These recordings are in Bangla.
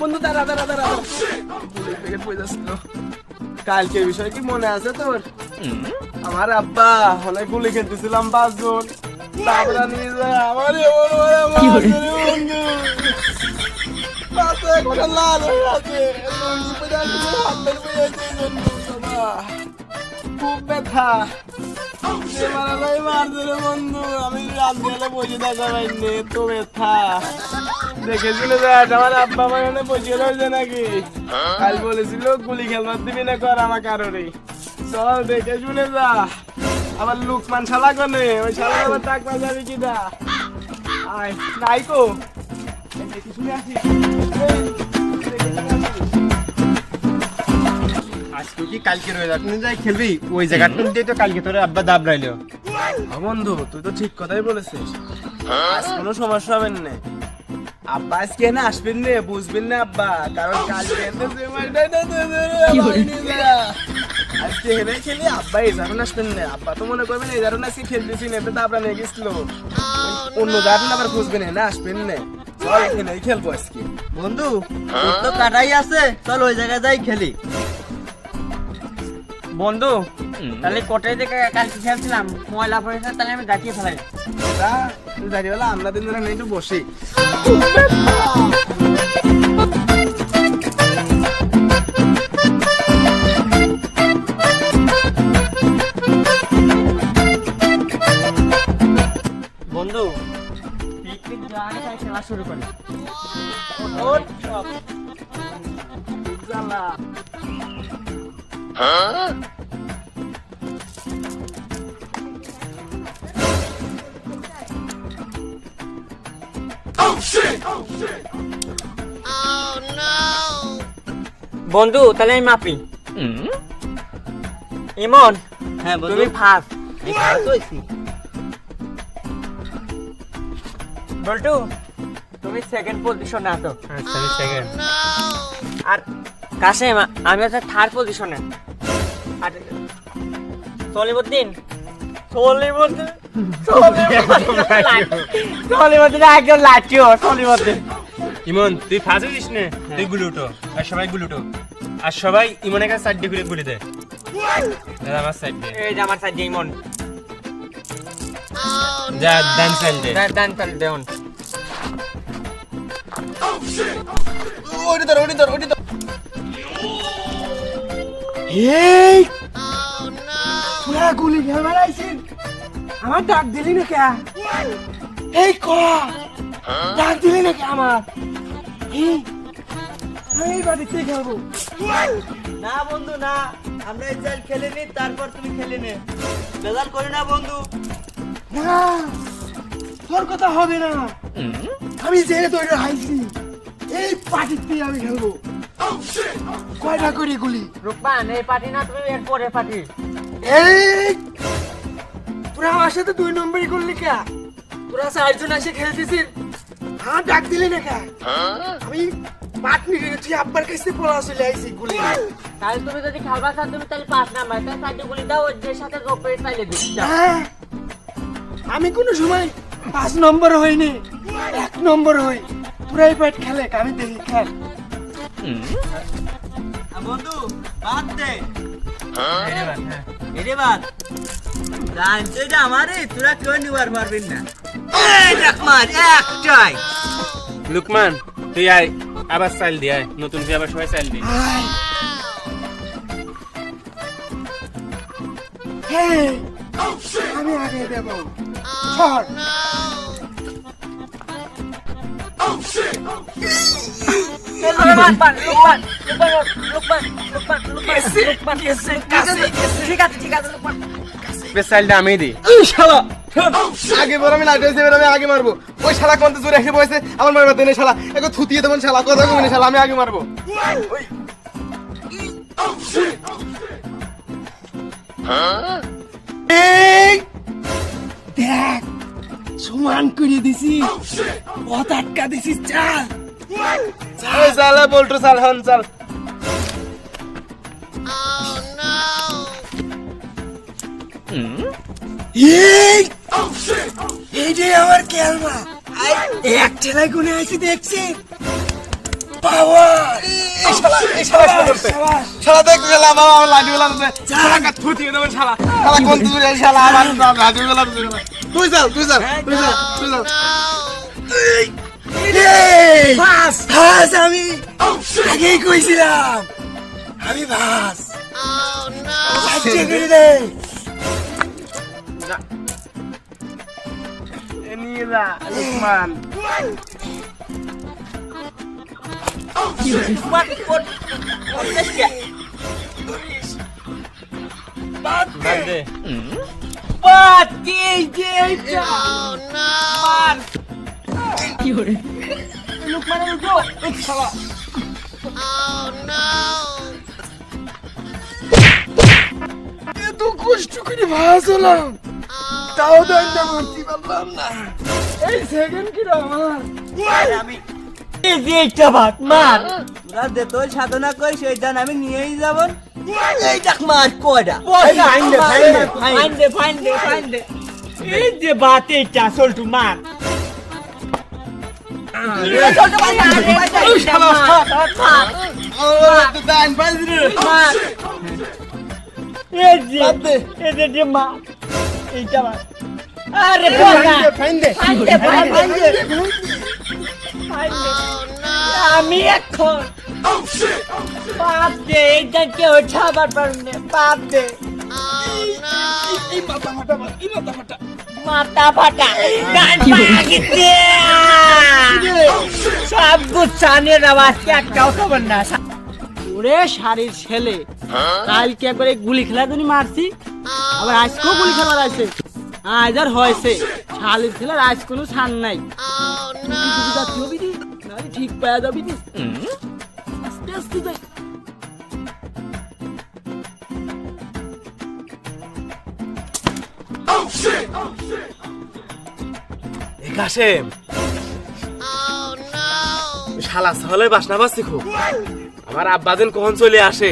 বন্ধু দাঁড়া দাঁড়া দাঁড়া পড়ে যাচ্ছিল। কালকের বিষয় কি মনে আছে তোর আমার আব্বা অনেক গুলি খেলতেছিলাম পাঁচজন তারপরে নিয়ে যা আমার এমন করে মারধরে বন্ধু। পাশে একটা লাল হয়ে আছে। লুঙ্গি পরে আছে, হাতের পরে আছে, বন্ধু, বাবা। খুব ব্যথা বন্ধু, আমি রাত গেলে বসে থাকা পাইনি তো ব্যথা। দেখেছিল দেখ আমার আব্বা আমার এখানে বসে রয়েছে নাকি? কাল বলেছিল গুলি খেলবার দিবি না কর আমার কারোরই চল, দেখে শুনে যা। আবার লুকমান শালা কনে, ওই শালা আবার টাকা যাবি কি নাই কো শুনে আসি। আজকে কি কালকে রয়ে যাক? যাই খেলবি? ওই জায়গাটা দিয়ে তো কালকে তোর আব্বা দাব রাইলো হ্যাঁ বন্ধু তুই তো ঠিক কথাই বলেছিস। আজ কোনো সমস্যা হবে না। আব্বা আজকে না আসবেন না বুঝবেন না আব্বা কারণ কালকে। আজকে হেরে খেলি আব্বা এই আসবেন না। আব্বা তো মনে করবেন এই জারণ আজকে খেলতেছি না এতে তো আপনার নিয়ে গেছিল। অন্য জারণ আবার খুঁজবেন না আসবেন না। চল এখানেই খেলব আজকে। বন্ধু তো কাটাই আছে চল ওই জায়গায় যাই খেলি। বন্ধু তাহলে কোটাই থেকে কালকে খেলছিলাম? ময়লা পড়েছে তাহলে আমি ডাকিয়ে ফেলাই তুই দাঁড়িয়ে আমরা দিন ধরে একটু বসি। বন্ধু পিকনিক যাওয়ার খেলা শুরু করি। জ্বালা। বন্ধু তাহলে আমি মাপি। ইমন হ্যাঁ তুমি ফার্স্ট বল্টু তুমি সেকেন্ড পজিশনে আছো সেকেন্ড আর কাশেম আমি হচ্ছে থার্ড পজিশনে আর সলিমুদ্দিন। সলিমুদ্দিন। সলিমুদ্দিন একজন লাঠিও সলিমুদ্দিন। ইমন তুই ফাঁসে দিস না? তুই গুলুটো আর সবাই গুলুটো আর সবাই ইমনের কাছে সাইড করে গুলি দে। দাদা আমার সাইড দে এই যে আমার সাইড ইমন। যা ডান সাইড দে। দান তাহলে দেউন ওটি ধর ওটি ধর ওটি ধর। এই! তোরা গুলি আমার ডাক দিলি না কে এই ক? ডাক দিলি না কে আমার? এই, আমি এই বাড়িতে খেলব? না বন্ধু না। আমরা এই চাল খেলে নি তারপর তুমি খেলে নে করে না বন্ধু। না তোর কথা হবে না। আমি জেনে তৈরি হাইছি এই পার্টিতে আমি খেলব। কয়টা করে গুলি রূপবান এই পার্টি না তুমি এর পরে পার্টি এই! তোরা আমার সাথে দুই নম্বরই করলি কে? তোরা চারজন এসে খেলতেছিস? হ্যাঁ ডাক দিলি না কে? আমি পাট নিয়ে তুই আব্বার কাছে পড়া চলে আইছি গুলি তাহলে তুমি যদি খেলবা চাও তুমি তাহলে পাঁচ নাম্বার তাহলে চারটে গুলি দাও ওদের সাথে গোপে চাইলে দিচ্ছি হ্যাঁ, আমি কোনো সময় পাঁচ নম্বর হইনি এক নম্বর হই। তোরাই পাট খেলে আমি দেখি খেল। বন্ধু বাদ দে। এরে বাদ জানতে যে আমারে তোরা কেউ নিবার পারবেন না। একটাই। লুকমান তুই আয় আবার চাইল দি আয়। নতুন তুই আবার সবাই চাইল দি। আমি আগে দেব। আমি এই শালা! আগে বড় আমি লাইট হয়েছে আমি আগে মারবো। ওই শালা কোন জোরে এসে বসে আমার মারবে দেনে শালা। একটু থুতিয়ে দেবেন শালা কথা কমে শালা আমি আগে মারবো। দেখ সমান করে দিছি। পথ আটকা দিছি চাল। শালা বল্টু চাল হন চাল। এই! এই যে আমার খেলবা এক ঠেলায় গুনে আইছি দেখছি। এই শালা এই শালা শালা করতে শালা দেখ শালা বাবা আমার লাঠি বেলা শালা কা থুতি দেবেন শালা। শালা কোন তুই শালা আমার লাঠি বেলা তুই যাও তুই যাও তুই যাও তুই যাও। বাস বাস আমি আগেই কইছিলাম। আমি বাস সাহায্য করে দে। এনিলা লুকমান এত কষ্ট করে ভাস হলাম তাও দণ্ডা মারতে পারলাম না এই সেকেন্ড কি আমার এই যে এইটা বাদ মার। তোরা দে তোর সাধনা কর সেই দান আমি নিয়েই যাব। এই দেখ মার কয়টা। ফাইন দে, ফাইন দে, ফাইন দে ফাইন দে এই যে বাত এইটা সল্টু মার। আরে ফাইন দে ফাইন দে। ফাইন দে। দে আমি এখন বাপ দে এইটা কেউ ছাবার পারবে বাপ দে মাথা ফাটা গান পাকিতে সব গুচ্ছানের আওয়াজকে একটাও খবর না? ওরে শাড়ির ছেলে কালকে একবারে গুলি খেলা তুমি মারছি। আবার আজকেও গুলি খেলার আছে। আজ আর হয়েছে। শালির খেলার আজ কোনো ছান নাই। পাওয়া যাবি দি আস্তে আস্তে যাই। কাশেম। শালা সহলে বাসনা বাসছি খুব। আমার আব্বাদিন কখন চলে আসে।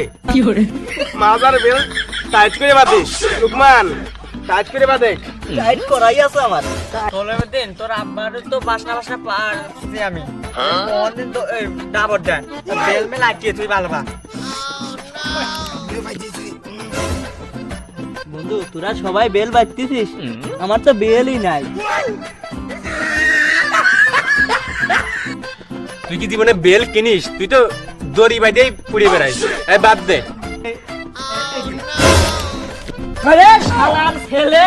মাজার বেল টাইট করে বাদিস লুকমান টাইট করে বাদে টাইট করাই আছে আমার। তোলে দিন তোর আব্বার তো বাসনা বাসনা পারছি আমি। তো ডাবর দেন। বেল মে লাগিয়ে তুই ভালো বন্ধু তোরা সবাই বেল বাজতেছিস। আমার তো বেলই নাই। তুই কি জীবনে বেল কিনিস? তুই তো দড়ি বাইদেই পুড়ে বেড়াইস। এই বাদ দে। আরে শালার ছেলে।